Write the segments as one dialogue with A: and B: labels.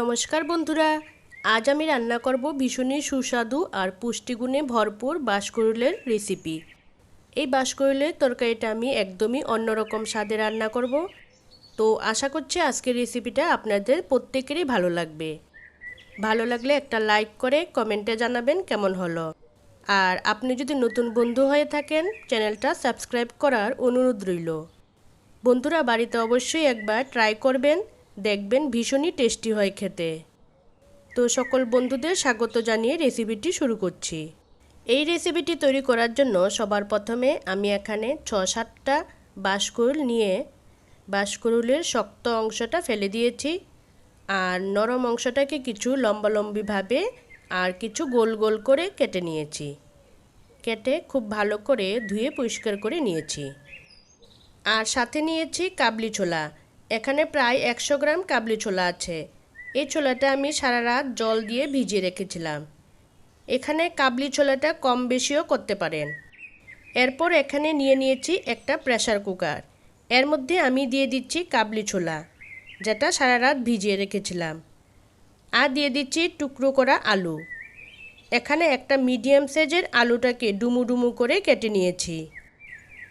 A: নমস্কার বন্ধুরা। আজ আমি রান্না করব ভীষণই সুস্বাদু আর পুষ্টিগুণে ভরপুর বাঁশকুড়ুলের রেসিপি। এই বাঁশকুড়ুলের তরকারিটা আমি একদমই অন্যরকম স্বাদে রান্না করব। তো আশা করছি আজকের রেসিপিটা আপনাদের প্রত্যেকেরই ভালো লাগবে। ভালো লাগলে একটা লাইক করে কমেন্টে জানাবেন কেমন হলো। আর আপনি যদি নতুন বন্ধু হয়ে থাকেন, চ্যানেলটা সাবস্ক্রাইব করার অনুরোধ রইল। বন্ধুরা, বাড়িতে অবশ্যই একবার ট্রাই করবেন। দেখবেন ভীষণই টেস্টি হয় খেতে। তো সকল বন্ধুদের স্বাগত জানিয়ে রেসিপিটি শুরু করছি। এই রেসিপিটি তৈরি করার জন্য সবার প্রথমে আমি এখানে ছ সাতটা বাঁশকুড়ুল নিয়ে বাঁশকুড়ুলের শক্ত অংশটা ফেলে দিয়েছি আর নরম অংশটাকে কিছু লম্বালম্বিভাবে আর কিছু গোল গোল করে কেটে নিয়েছি। কেটে খুব ভালো করে ধুয়ে পরিষ্কার করে নিয়েছি। আর সাথে নিয়েছি কাবলি ছোলা। এখানে প্রায় একশো গ্রাম কাবলি ছোলা আছে। এই ছোলাটা আমি সারা রাত জল দিয়ে ভিজিয়ে রেখেছিলাম। এখানে কাবলি ছোলাটা কম বেশিও করতে পারেন। এরপর এখানে নিয়ে নিয়েছি একটা প্রেসার কুকার। এর মধ্যে আমি দিয়ে দিচ্ছি কাবলি ছোলা, যেটা সারা রাত ভিজিয়ে রেখেছিলাম। আর দিয়ে দিচ্ছি টুকরো করা আলু। এখানে একটা মিডিয়াম সাইজের আলুটাকে ডুমু ডুমু করে কেটে নিয়েছি।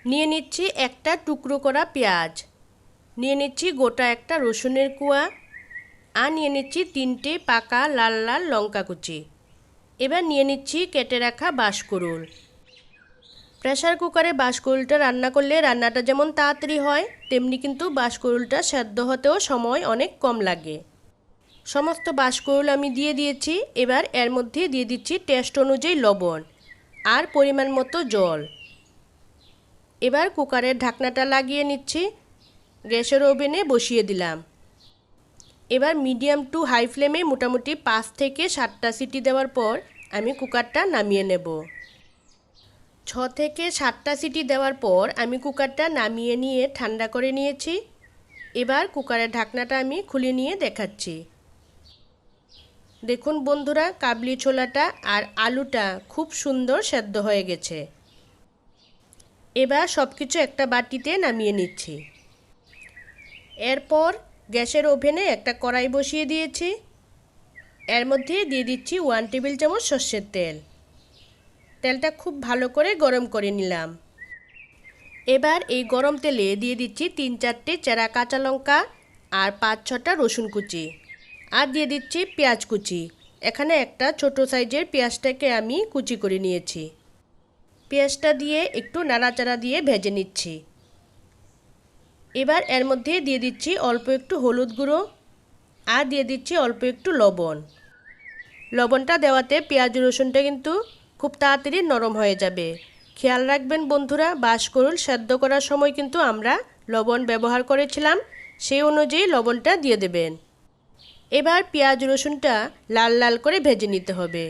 A: নিয়ে নিচ্ছি একটা টুকরো করা পেঁয়াজ। নিয়ে নিচ্ছি গোটা একটা রসুনের কুয়া আর নিয়ে নিচ্ছি তিনটে পাকা লাল লাল লঙ্কা কুচি। এবার নিয়ে নিচ্ছি কেটে রাখা বাঁশকুড়ুল। প্রেশার কুকারে বাঁশকুড়ুলটা রান্না করলে রান্নাটা যেমন তাড়াতাড়ি হয়, তেমনি কিন্তু বাঁশকুড়ুলটা সেদ্ধ হতেও সময় অনেক কম লাগে। সমস্ত বাঁশকুড়ুল আমি দিয়ে দিয়েছি, এবার এর মধ্যে দিয়ে দিচ্ছি টেস্ট অনুযায়ী লবণ আর পরিমাণ মতো জল। এবার কুকারের ঢাকনাটা লাগিয়ে নিচ্ছি। গ্যাসের ওভেনে বসিয়ে দিলাম। এবার মিডিয়াম টু হাই ফ্লেমে মোটামুটি পাঁচ থেকে সাতটা সিটি দেওয়ার পর আমি কুকারটা নামিয়ে নেব। ছ থেকে সাতটা সিটি দেওয়ার পর আমি কুকারটা নামিয়ে নিয়ে ঠান্ডা করে নিয়েছি। এবার কুকারের ঢাকনাটা আমি খুলে নিয়ে দেখাচ্ছি। দেখুন বন্ধুরা, কাবলি ছোলাটা আর আলুটা খুব সুন্দর সেদ্ধ হয়ে গেছে। এবার সব কিছু একটা বাটিতে নামিয়ে নিচ্ছি। এরপর গ্যাসের ওভেনে একটা কড়াই বসিয়ে দিয়েছি। এর মধ্যে দিয়ে দিচ্ছি ওয়ান টেবিল চামচ সর্ষের তেল। তেলটা খুব ভালো করে গরম করে নিলাম। এবার এই গরম তেলে দিয়ে দিচ্ছি তিন চারটে চেরা কাঁচা লঙ্কা আর পাঁচ ছটা রসুন কুচি। আর দিয়ে দিচ্ছি পেঁয়াজ কুচি। এখানে একটা ছোট সাইজের পেঁয়াজটাকে আমি কুচি করে নিয়েছি। পেঁয়াজটা দিয়ে একটু নাড়াচাড়া দিয়ে ভেজে নিচ্ছি। এবার এর মধ্যে দিয়ে দিচ্ছি অল্প একটু হলুদ গুঁড়ো আর দিয়ে দিচ্ছি অল্প একটু লবণ। লবণটা দেওয়াতে পেঁয়াজ, রসুনটা কিন্তু খুব তাড়াতাড়ি নরম হয়ে যাবে। খেয়াল রাখবেন বন্ধুরা বাস করুন সেদ্ধ করার সময় কিন্তু আমরা লবণ ব্যবহার করেছিলাম, সেই অনুযায়ী লবণটা দিয়ে দেবেন। এবার পেঁয়াজ, রসুনটা লাল লাল করে ভেজে নিতে হবে।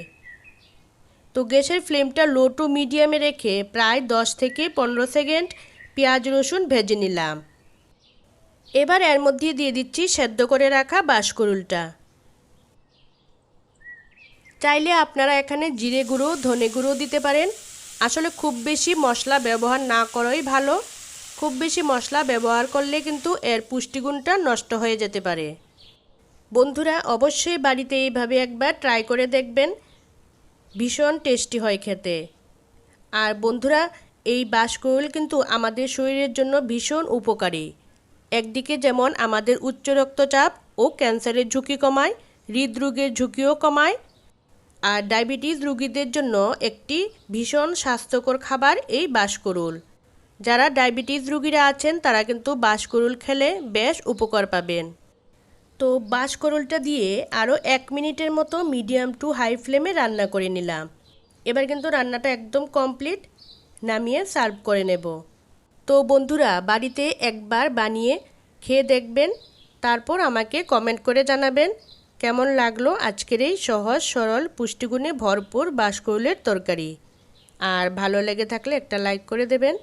A: তো গ্যাসের ফ্লেমটা লো টু মিডিয়ামে রেখে প্রায় দশ থেকে পনেরো সেকেন্ড পেঁয়াজ, রসুন ভেজে নিলাম। এবার এর মধ্যে দিয়ে দিচ্ছি সেদ্ধ করে রাখা বাঁশকুড়ুলটা। চাইলে আপনারা এখানে জিরে গুঁড়ো, ধনে গুঁড়ো দিতে পারেন। আসলে খুব বেশি মশলা ব্যবহার না করাই ভালো। খুব বেশি মশলা ব্যবহার করলে কিন্তু এর পুষ্টিগুণটা নষ্ট হয়ে যেতে পারে। বন্ধুরা, অবশ্যই বাড়িতে এইভাবে একবার ট্রাই করে দেখবেন। ভীষণ টেস্টি হয় খেতে। আর বন্ধুরা, এই বাঁশকুড়ুল কিন্তু আমাদের শরীরের জন্য ভীষণ উপকারী। একদিকে যেমন আমাদের উচ্চ রক্তচাপ ও ক্যান্সারের ঝুঁকি কমায়, হৃদরোগের ঝুঁকিও কমায়, আর ডায়াবেটিস রোগীদের জন্য একটি ভীষণ স্বাস্থ্যকর খাবার এই বাঁশকুড়ুল যারা ডায়াবেটিস রোগীরা আছেন, তারা কিন্তু বাঁশকুড়ুল খেলে বেশ উপকার পাবেন। তো বাঁশকুড়ুলটা দিয়ে আরও এক মিনিটের মতো মিডিয়াম টু হাই ফ্লেমে রান্না করে নিলাম। এবার কিন্তু রান্নাটা একদম কমপ্লিট, নামিয়ে সার্ভ করে নেব। তো বন্ধুরা, বাড়িতে একবার বানিয়ে খেয়ে দেখবেন, তারপর আমাকে কমেন্ট করে জানাবেন। কেমন লাগল আজকের এই সহজ সরল পুষ্টিগুণে ভরপুর বাঁশকুড়ুলের তরকারি? আর ভালো লেগে থাকলে একটা লাইক করে দেবেন।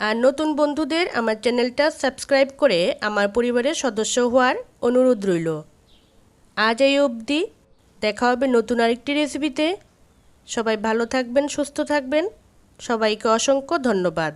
A: আর নতুন বন্ধুদের আমার চ্যানেলটা সাবস্ক্রাইব করে আমার পরিবারের সদস্য হওয়ার অনুরোধ রইল। আজ এই অবধি দেখা হবে নতুন আরেকটি রেসিপিতে সবাই ভালো থাকবেন, সুস্থ থাকবেন। সবাইকে অসংখ্য ধন্যবাদ।